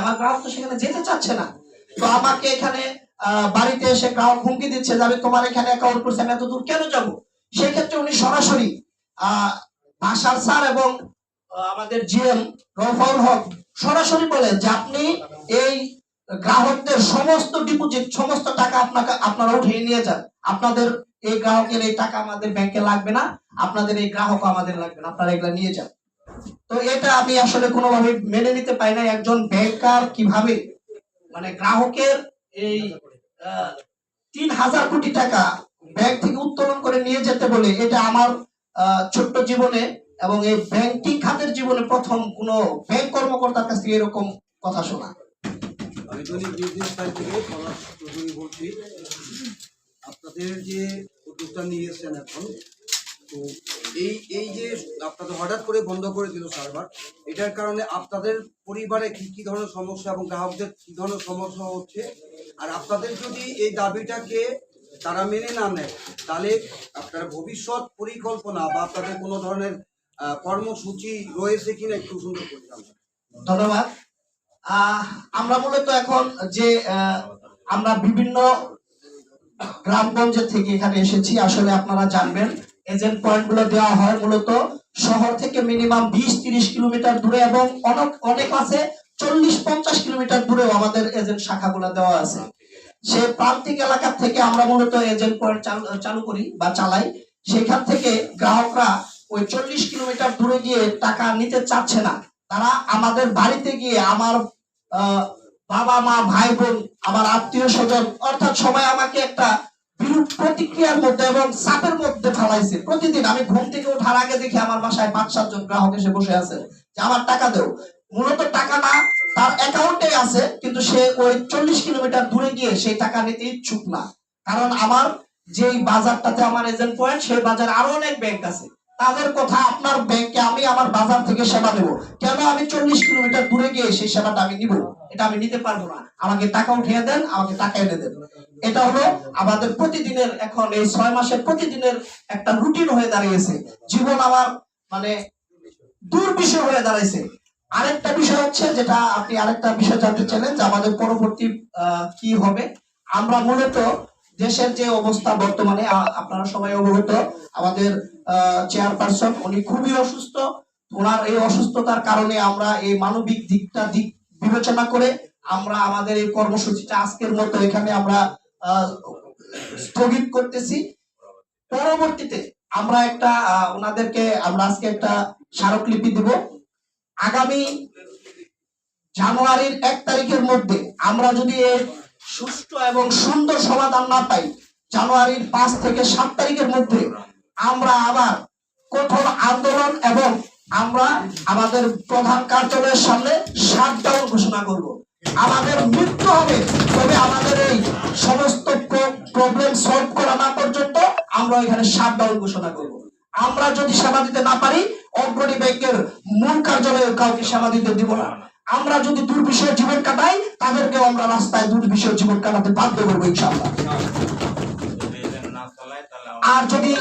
আমার গ্রাহক তো সেখানে যেতে চাচ্ছে না। তো আমাকে এখানে বাড়িতে এসে গ্রাহক হুমকি দিচ্ছে যে আমি তোমার এখানে অ্যাকাউন্ট করছি, আমি এত দূর কেন যাব? সেই ক্ষেত্রে উনি সরাসরি বাসার স্যার এবং আমাদের জিএম রফাউল হক সরাসরি বলেন যে আপনি এই গ্রাহকদের সমস্ত ডিপোজিট সমস্ত টাকা আপনাকে, আপনারা উঠিয়ে নিয়ে যান। আপনাদের এই গ্রাহকের এই টাকা আমাদের ব্যাংকে লাগবে না, আপনাদের এই গ্রাহক আমাদের লাগবে না, আপনারা এগুলা নিয়ে যান। তো এটা আমি আসলে কোনোভাবে মেনে নিতে পারি না একজন ব্যাংকার কীভাবে মানে গ্রাহকের এই তিন হাজার কোটি টাকা ব্যাংক থেকে উত্তোলন করে নিয়ে যেতে বলে এটা আমার ছোট্ট জীবনে এবং এই ব্যাংকিং খাতের জীবনে প্রথম কোন ব্যাংক কর্মকর্তার কাছ থেকে এরকম কথা শোনা। আমি দৈনিক বিজনেস থেকে বলছি। আপনাদের যে উদ্যোগটা নিয়েছেন এখন, তো এই এই যে আপনাদের হঠাৎ করে বন্ধ করে দিল সার্ভার। এটার কারণে আপনাদের পরিবারে কি কি ধরনের সমস্যা এবং গ্রাহকদের কি ধরনের সমস্যা হচ্ছে? আর আপনাদের যদি এই দাবিটাকে তারা মেনে না নেয়, তাহলে আপনার ভবিষ্যৎ পরিকল্পনা বা আপনাদের কোনো ধরনের কর্মসূচি রয়েছে কিনা একটু সুন্দর করে। ধন্যবাদ। আমরা মূলত এখন যে আমরা বিভিন্ন গ্রামগঞ্জ থেকে এখানে এসেছি, আসলে আপনারা জানবেন এজেন্ট পয়েন্টগুলো দেওয়া হয় মূলত শহর থেকে মিনিমাম বিশ তিরিশ কিলোমিটার দূরে এবং অনেক অনেক আছে, চল্লিশ পঞ্চাশ কিলোমিটার দূরেও আমাদের এজেন্ট শাখাগুলো দেওয়া আছে। সে প্রান্তিক এলাকা থেকে আমরা মূলত এজেন্ট পয়েন্ট চালু- করি বা চালাই। সেখান থেকে গ্রাহকরা ওই চল্লিশ কিলোমিটার দূরে গিয়ে টাকা নিতে চাচ্ছে না। তারা আমাদের বাড়িতে গিয়ে আমার বাবা মা ভাই বোন আমার আত্মীয় স্বজন অর্থাৎ সবাই আমাকে একটা বিরূপ প্রতিক্রিয়ার মধ্যে এবং চাপের মধ্যে ফেলাইছে। প্রতিদিন আমি ঘুম থেকে ওঠার আগে দেখি আমার বাসায় পাঁচ সাতজন গ্রাহক এসে বসে আছে যে আমার টাকা দেও। মূলত টাকা না তার অ্যাকাউন্টে আছে, কিন্তু সে ওই চল্লিশ কিলোমিটার দূরে গিয়ে সেই টাকা নিতে ইচ্ছুক না। কারণ আমার যেই বাজারটাতে আমার এজেন্ট পয়েন্ট সেই বাজারে আরও অনেক ব্যাংক আছে। তাদের কথা আপনার ব্যাংকে আমি আমার বাজার থেকে সেবা নেব। কেন আমি চল্লিশ কিলোমিটার দূরে গিয়ে সেই সেবাটা আমি নিব? এটা আমি নিতে পারব না। আমাকে টাকা উঠিয়ে দেন, আমাকে টাকা এনে দেন। এটা হলো আমাদের প্রতিদিনের এখন এই ছয় মাসের প্রতিদিনের একটা রুটিন হয়ে দাঁড়িয়েছে। জীবন আমার মানে দুর্বিষয় হয়ে দাঁড়াইছে। আরেকটা বিষয় হচ্ছে যেটা আপনি আরেকটা বিষয় জানতে চাইলেন যে আমাদের পরবর্তী কি হবে? আমরা মূলত দেশের যে অবস্থা বর্তমানে আপনারা সবাই অবগত, আমাদের চেয়ারপারসন, উনি খুবই অসুস্থ। ওনার এই অসুস্থতার কারণে আমরা এই মানবিক দিকটা দিক বিবেচনা করে আমরা আমাদের এই কর্মসূচিটা আজকের মতো এখানে আমরা স্থগিত করতেছি। পরবর্তীতে আমরা একটা ওনাদেরকে আমরা আজকে একটা স্মারকলিপি দেব। আগামী জানুয়ারির এক তারিখের মধ্যে আমরা যদি সুষ্ঠু এবং সুন্দর সমাধান না পাই জানুয়ারির পাঁচ থেকে সাত তারিখের মধ্যে আমরা আবার কঠোর আন্দোলন এবং আমরা আমাদের প্রধান কার্যালয়ের সামনে শাটডাউন ঘোষণা করব। আমাদের মৃত্যু হবে, তবে আমাদের এই সমস্ত প্রবলেম সলভ করা না পর্যন্ত আমরা এখানে শাটডাউন ঘোষণা করব। আমরা যদি সেবা দিতে না পারি, অগ্রণী ব্যাংকের মূল কার্যালয়ে কাউকে সেবা দিতে দিব না। আমরা যদি দুর্বিষয় জীবন কাটাই তাদেরকে আমরা রাস্তায় দুর্বিষয় জীবন কাটাতে বাধ্য করব ইনশাল্লাহ আর যদি